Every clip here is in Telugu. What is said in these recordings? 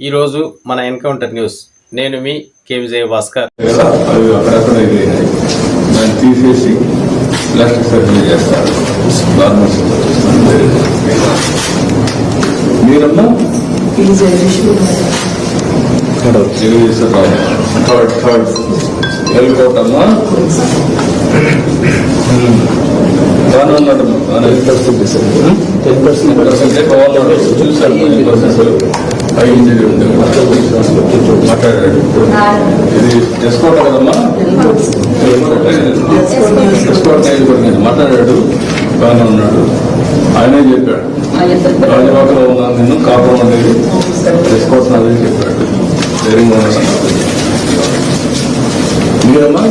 ఈరోజు మన ఎన్కౌంటర్ న్యూస్. నేను మీ కే విజయ భాస్కర్ కదా అవి అక్కడక్కడ ఎగిరినాయి దాన్ని తీసేసి ప్లాస్టిక్ సర్జరీ చేస్తారు. మీరమ్మా? థర్డ్ థర్డ్ బాగానే ఉన్నాడమ్మా టెన్ పర్సెంట్ టెన్ పర్సెంట్ మాట్లాడాడు ఇది చేసుకోవటం కదమ్మా చేసుకోవటం కూడా మాట్లాడాడు బాగానే ఉన్నాడు ఆయనే చెప్పాడు రాజబాబులో ఉన్నాను నేను కాపురం అనేది చేసుకోవటం అదే చెప్పాడు ధైర్యంగా ఉన్నాను మీరమ్మా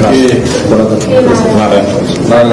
నారాయణ. నారాయణ.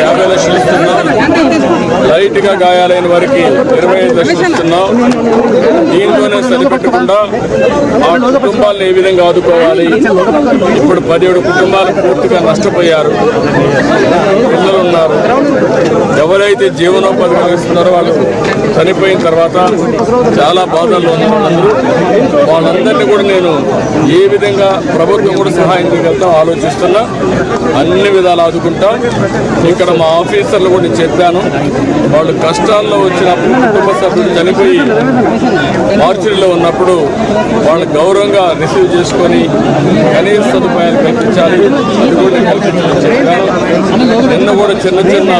యాభై లక్షలు ఇస్తున్నాం లైట్గా గాయాలైన వారికి ఇరవై ఐదు లక్షలు ఇస్తున్నాం. దీనిలోనే సరిపెట్టకుండా ఆ కుటుంబాలను ఏ విధంగా ఆదుకోవాలి? ఇప్పుడు పదిహేడు కుటుంబాలు పూర్తిగా నష్టపోయారు. పిల్లలు ఉన్నారు. ఎవరైతే జీవనోపాధి కలిగిస్తున్నారో వాళ్ళు చనిపోయిన తర్వాత చాలా బాధల్లో ఉన్నారు. అందరూ వాళ్ళందరినీ కూడా నేను ఏ విధంగా ప్రభుత్వం కూడా సహాయం చేయగలుగుతా ఆలోచిస్తున్నా. అన్ని విధాలు ఆదుకుంటా. ఇక్కడ మా ఆఫీసర్లు కూడా నేను చెప్పాను. వాళ్ళు కష్టాల్లో వచ్చినప్పుడు కుటుంబ సభ్యులు చనిపోయి మార్చిలో ఉన్నప్పుడు వాళ్ళు గౌరవంగా రిసీవ్ చేసుకొని కనీస సదుపాయాలు కల్పించాలి. అది కూడా చెప్పాను. నిన్న కూడా చిన్న చిన్న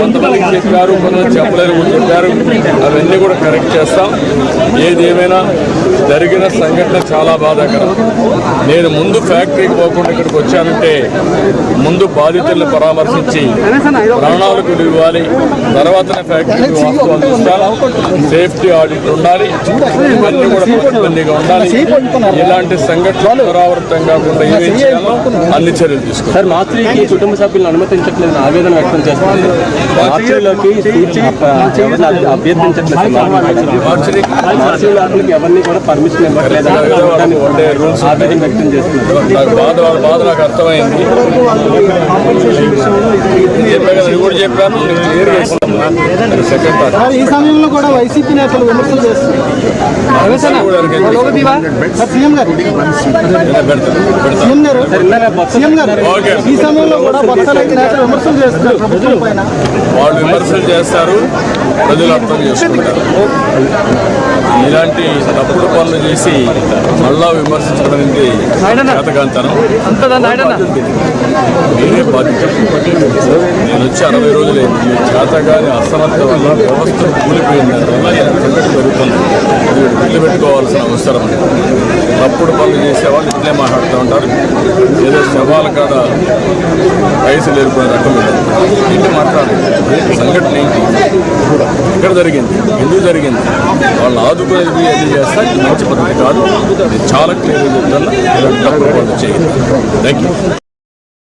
కొంతమందికి చెప్పారు. కొంతమంది చెప్పలేరు కూడా చెప్పారు. అవన్నీ కూడా కరెక్ట్ చేస్తాం. ఏది ఏమైనా జరిగిన సంఘటన చాలా బాధాకరం. నేను ముందు ఫ్యాక్టరీకి పోకుండా ఇక్కడికి వచ్చానంటే ముందు బాధితులను పరామర్శించి ప్రాణాలకు ఇవ్వాలి. తర్వాతనే ఫ్యాక్టరీకి వాస్తవాలు చూస్తాను సేఫ్టీ ఆడిట్ ఉండాలి. ఇవన్నీ కూడా పకడ్బందీగా ఉండాలి. ఇలాంటి సంఘటనలు పునరావృతం కాకుండా ఏమేం చేయాలో అన్ని చర్యలు తీసుకోవాలి సార్ మార్చికి కుటుంబ సభ్యులను అనుమతించట్లేదు ఆవేదన వ్యక్తం చేస్తున్నారు. మార్చిలోకి అభ్యర్థించట్లేదు. మార్చి ఎవరిని కూడా పర్మిషన్ ఇవ్వట్లేదు? అని ఉండే రూల్స్ ఆవేదన వ్యక్తం చేస్తున్నారు. నాకు బాధ వాళ్ళ బాధ నాకు అర్థమైంది. కూడా చెప్పాను. సెకండ్ ఈ సమయంలో కూడా వైసీపీ నేతలు విమర్శలు చేస్తున్నారు. ఈ సమయంలో కూడా విమర్శలు చేస్తున్నారు ప్రభుత్వం పైన. వాళ్ళు విమర్శలు చేస్తారు ప్రజలు అర్థం చేసుకుంటారు. ఇలాంటి తప్పుడు పనులు చేసి మళ్ళా విమర్శించడం అనేది చేతకాంతనం నేనే బాధ్యత నేను వచ్చి అరవై రోజులైంది ఈ చేతగాని అసమర్థ వల్ల వ్యవస్థ కూలిపోయింది. సంఘటన జరుగుతుంది గుర్తు పెట్టుకోవాల్సిన అవసరం ఉంది. తప్పుడు పనులు చేసేవాళ్ళు ఇట్లే మాట్లాడుతూ ఉంటారు. ఏదో శవాల కాడ వయసు లేరుకునే రకం ఇది. ఏంటి సంఘటన ఏంటి? ఎక్కడ జరిగింది? ఎందుకు జరిగింది? వాళ్ళు ఆదుకునేది ఏది అది చేస్తా మంచి పద్ధతి కాదు. చాలా క్లియర్గా చెప్తాను ఇలాంటి తప్పుడు పనులు చేయాలి థ్యాంక్ యూ